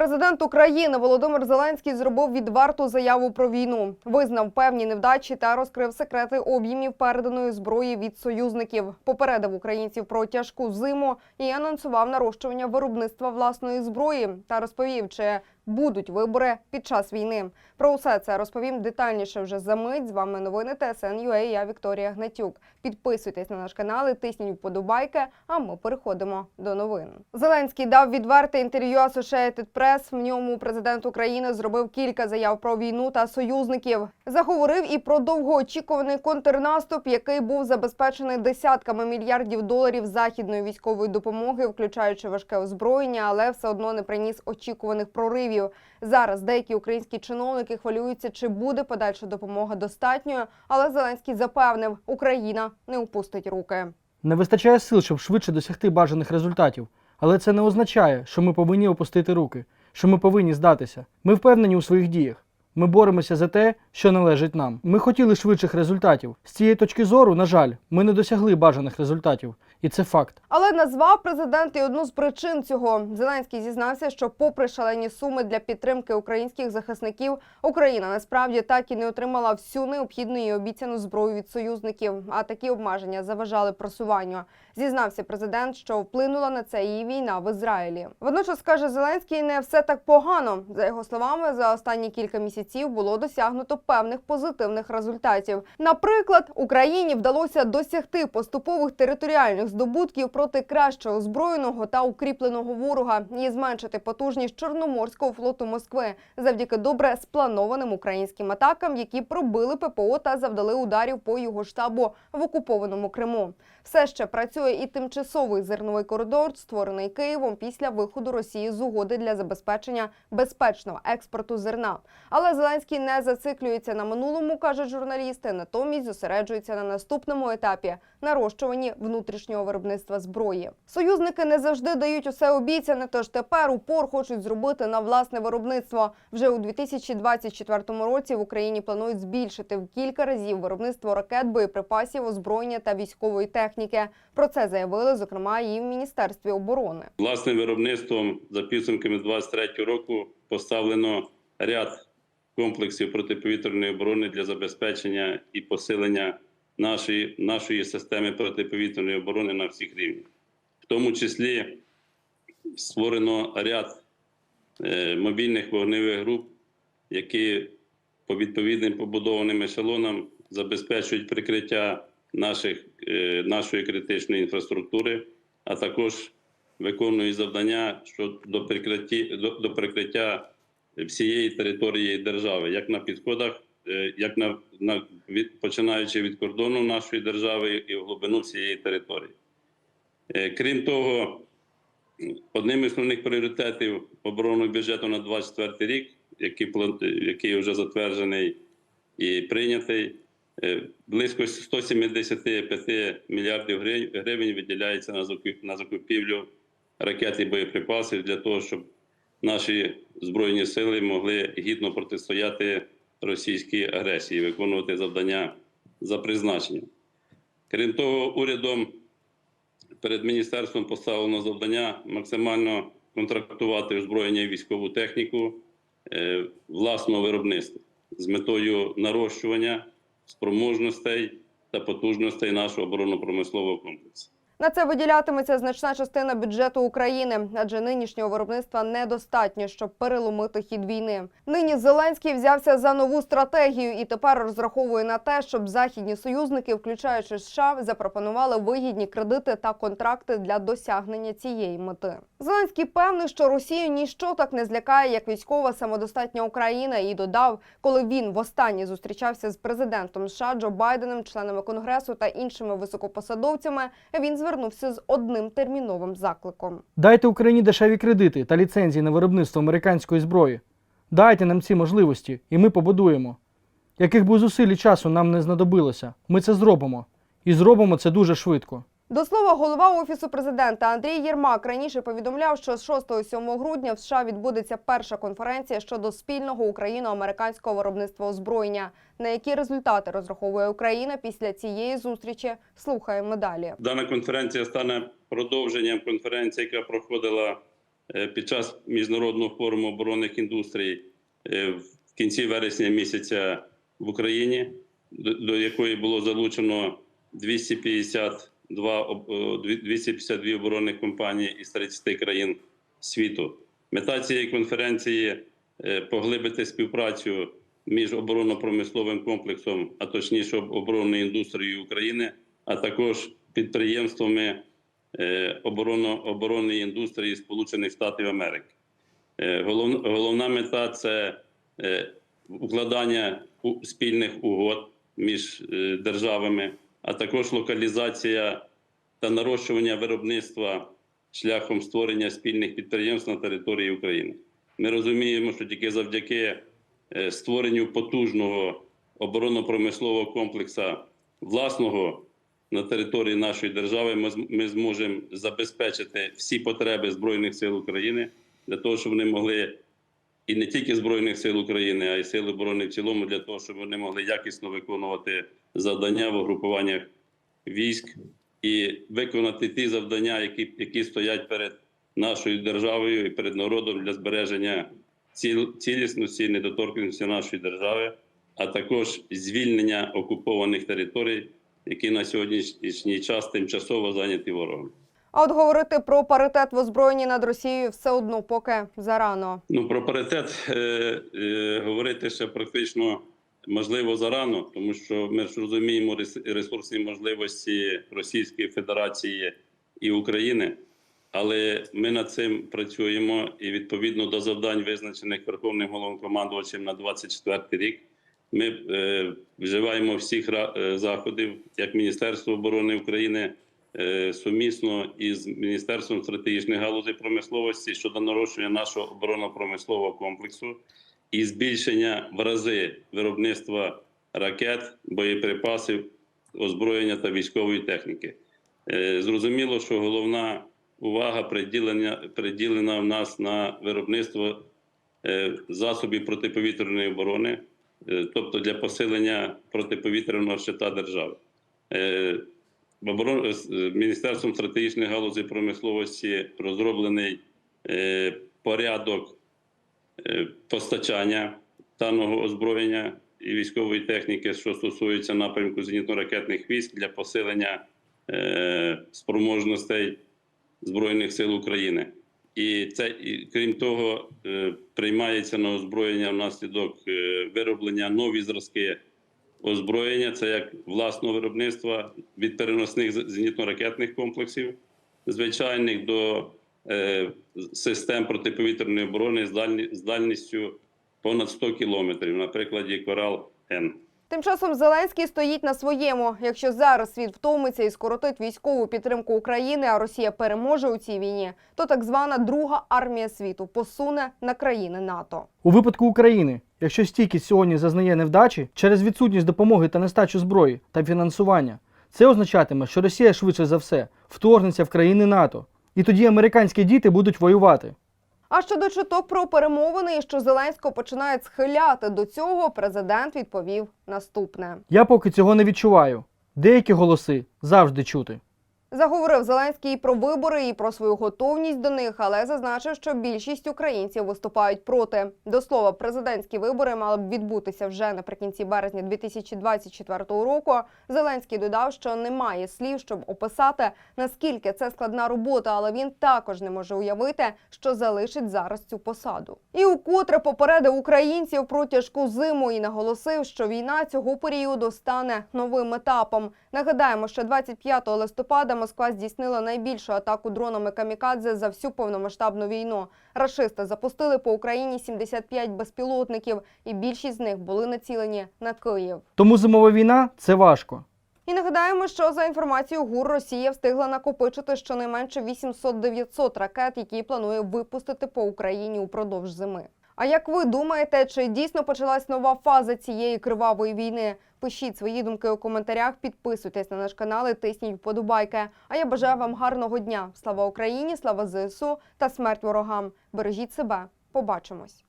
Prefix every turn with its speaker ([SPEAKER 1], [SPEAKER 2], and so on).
[SPEAKER 1] Президент України Володимир Зеленський зробив відверту заяву про війну, визнав певні невдачі та розкрив секрети об'ємів переданої зброї від союзників. Попередив українців про тяжку зиму і анонсував нарощування виробництва власної зброї та розповів, чи будуть вибори під час війни. Про усе це розповім детальніше вже за мить. З вами новини ТСН.UA, Я Вікторія Гнатюк. Підписуйтесь на наш канал, і тисніть вподобайки. А ми переходимо до новин. Зеленський дав відверте інтерв'ю Associated Press. В ньому президент України зробив кілька заяв про війну та союзників. Заговорив і про довгоочікуваний контрнаступ, який був забезпечений десятками мільярдів доларів західної військової допомоги, включаючи важке озброєння, але все одно не приніс очікуваних проривів. Зараз деякі українські чиновники хвилюються, чи буде подальша допомога достатньою. Але Зеленський запевнив, Україна не упустить руки.
[SPEAKER 2] Не вистачає сил, щоб швидше досягти бажаних результатів. Але це не означає, що ми повинні опустити руки, що ми повинні здатися. Ми впевнені у своїх діях. Ми боремося за те, що належить нам. Ми хотіли швидших результатів. З цієї точки зору, на жаль, ми не досягли бажаних результатів, і це факт.
[SPEAKER 1] Але назвав президент і одну з причин цього. Зеленський зізнався, що, попри шалені суми для підтримки українських захисників, Україна насправді так і не отримала всю необхідну і обіцяну зброю від союзників. А такі обмеження заважали просуванню. Зізнався президент, що вплинула на це і війна в Ізраїлі. Водночас каже Зеленський, не все так погано. За його словами, за останні кілька місяців було досягнуто певних позитивних результатів. Наприклад, Україні вдалося досягти поступових територіальних здобутків проти краще озброєного та укріпленого ворога і зменшити потужність Чорноморського флоту Москви завдяки добре спланованим українським атакам, які пробили ППО та завдали ударів по його штабу в окупованому Криму. Все ще працює і тимчасовий зерновий коридор, створений Києвом після виходу Росії з угоди для забезпечення безпечного експорту зерна. Але Зеленський не зациклюється на минулому, кажуть журналісти, натомість зосереджується на наступному етапі нарощуванні внутрішнього виробництва зброї. Союзники не завжди дають усе обіцяне, тож тепер упор хочуть зробити на власне виробництво. Вже у 2024 році в Україні планують збільшити в кілька разів виробництво ракет, боєприпасів, озброєння та військової техніки. Про це заявили зокрема і в міністерстві оборони.
[SPEAKER 3] Власним виробництвом за підсумками 2023 року поставлено ряд комплексів протиповітряної оборони для забезпечення і посилення нашої, нашої системи протиповітряної оборони на всіх рівнях. В тому числі створено ряд е, мобільних вогневих груп, які по відповідним побудованим ешелонам забезпечують прикриття наших, е, нашої критичної інфраструктури, а також виконують завдання щодо прикриття, до, до прикриття всієї території держави, як на підходах, як на, на від, починаючи від кордону нашої держави і в глибину всієї території. Е, Крім того, одним із основних пріоритетів оборонного бюджету на 2024 рік, який, який вже затверджений і прийнятий, е, близько 175 мільярдів гривень виділяється на закупівлю ракет і боєприпасів для того, щоб наші збройні сили могли гідно протистояти російській агресії, виконувати завдання за призначенням. Крім того, урядом перед міністерством поставлено завдання максимально контрактувати озброєння і військову техніку е, власного виробництва з метою нарощування спроможностей та потужностей нашого оборонно-промислового комплексу.
[SPEAKER 1] На це виділятиметься значна частина бюджету України, адже нинішнього виробництва недостатньо, щоб переломити хід війни. Нині Зеленський взявся за нову стратегію і тепер розраховує на те, щоб західні союзники, включаючи США, запропонували вигідні кредити та контракти для досягнення цієї мети. Зеленський певний, що Росію ніщо так не злякає, як військова самодостатня Україна, і додав, коли він востаннє зустрічався з президентом США Джо Байденом, членами конгресу та іншими високопосадовцями, він звернувся з одним терміновим закликом.
[SPEAKER 2] Дайте Україні дешеві кредити та ліцензії на виробництво американської зброї. Дайте нам ці можливості, і ми побудуємо. Яких би зусиль і часу нам не знадобилося, ми це зробимо. І зробимо це дуже швидко.
[SPEAKER 1] До слова, голова офісу президента Андрій Єрмак раніше повідомляв, що з 6-7 грудня в США відбудеться перша конференція щодо спільного україно-американського виробництва озброєння. На які результати розраховує Україна після цієї зустрічі? Слухаємо далі.
[SPEAKER 3] Дана конференція стане продовженням конференції, яка проходила е, під час міжнародного форуму оборонних індустрій е, в кінці вересня місяця в Україні, до, якої було залучено 252, об- о, дві- 252 оборонних компанії із 30 країн світу. Мета цієї конференції е, поглибити співпрацю між оборонно-промисловим комплексом, а точніше оборонною індустрією України, а також підприємствами е, оборонно, оборонної індустрії Сполучених Штатів Америки. Е, Головна мета це е, укладання спільних угод між е, державами, а також локалізація та нарощування виробництва шляхом створення спільних підприємств на території України. Ми розуміємо, що тільки завдяки е, створенню потужного оборонно-промислового комплексу власного на території нашої держави ми, зм- ми зможемо забезпечити всі потреби Збройних сил України для того, щоб вони могли і не тільки Збройних сил України, а й сил оборони в цілому, для того, щоб вони могли якісно виконувати завдання в угрупуваннях військ і виконати ті завдання, які, які стоять перед нашою державою і перед народом для збереження ціл, цілісності і недоторканості нашої держави, а також звільнення окупованих територій, які на сьогоднішній час тимчасово зайняті ворогом.
[SPEAKER 1] А от говорити про паритет в озброєнні над Росією все одно поки зарано.
[SPEAKER 3] Ну про паритет е, е, говорити ще практично можливо зарано, тому що ми ж розуміємо рес- ресурсні можливості Російської Федерації і України, але ми над цим працюємо і відповідно до завдань, визначених Верховним головнокомандувачем на 24 рік. Ми е, вживаємо всіх е, заходів, як Міністерство оборони України е, сумісно із Міністерством стратегічних галузей промисловості щодо нарощування нашого оборонно-промислового комплексу і збільшення в рази виробництва ракет, боєприпасів, озброєння та військової техніки. Е, Зрозуміло, що головна увага приділена, приділена в нас на виробництво е, засобів протиповітряної оборони, е, тобто для посилення протиповітряного щита держави. Міністерством стратегічних галузей промисловості розроблений порядок постачання даного озброєння і військової техніки, що стосується напрямку зенітно-ракетних військ для посилення е, спроможностей Збройних сил України. І це, крім того, е, приймається на озброєння внаслідок е, вироблення нові зразки озброєння, це як власного виробництва від переносних зенітно-ракетних комплексів, звичайних до е, систем протиповітряної оборони з, дальні, з дальністю понад 100 кілометрів, на прикладі Корал Н.
[SPEAKER 1] Тим часом Зеленський стоїть на своєму. Якщо зараз світ втомиться і скоротить військову підтримку України, а Росія переможе у цій війні, то так звана друга армія світу посуне на країни НАТО.
[SPEAKER 2] У випадку України, якщо стійкість сьогодні зазнає невдачі через відсутність допомоги та нестачу зброї та фінансування, це означатиме, що Росія швидше за все вторгнеться в країни НАТО, і тоді американські діти будуть воювати.
[SPEAKER 1] А щодо чуток про перемовини, і що Зеленського починають схиляти до цього, президент відповів наступне.
[SPEAKER 2] Я поки цього не відчуваю. Деякі голоси завжди чути.
[SPEAKER 1] Заговорив Зеленський про вибори і про свою готовність до них, але зазначив, що більшість українців виступають проти. До слова, президентські вибори мали б відбутися вже наприкінці березня 2024 року. Зеленський додав, що немає слів, щоб описати наскільки це складна робота, але він також не може уявити, що залишить зараз цю посаду. І укотре попередив українців про тяжку зиму і наголосив, що війна цього періоду стане новим етапом. Нагадаємо, що 25 листопада Москва здійснила найбільшу атаку дронами камікадзе за всю повномасштабну війну. Рашисти запустили по Україні 75 безпілотників, і більшість з них були націлені на Київ.
[SPEAKER 2] Тому зимова війна це важко.
[SPEAKER 1] І нагадаємо, що за інформацією ГУР Росія встигла накопичити щонайменше 800-900 ракет, які планує випустити по Україні упродовж зими. А як ви думаєте, чи дійсно почалась нова фаза цієї кривавої війни? Пишіть свої думки у коментарях, підписуйтесь на наш канал і тисніть вподобайки. А я бажаю вам гарного дня. Слава Україні, слава ЗСУ та смерть ворогам. Бережіть себе. Побачимось.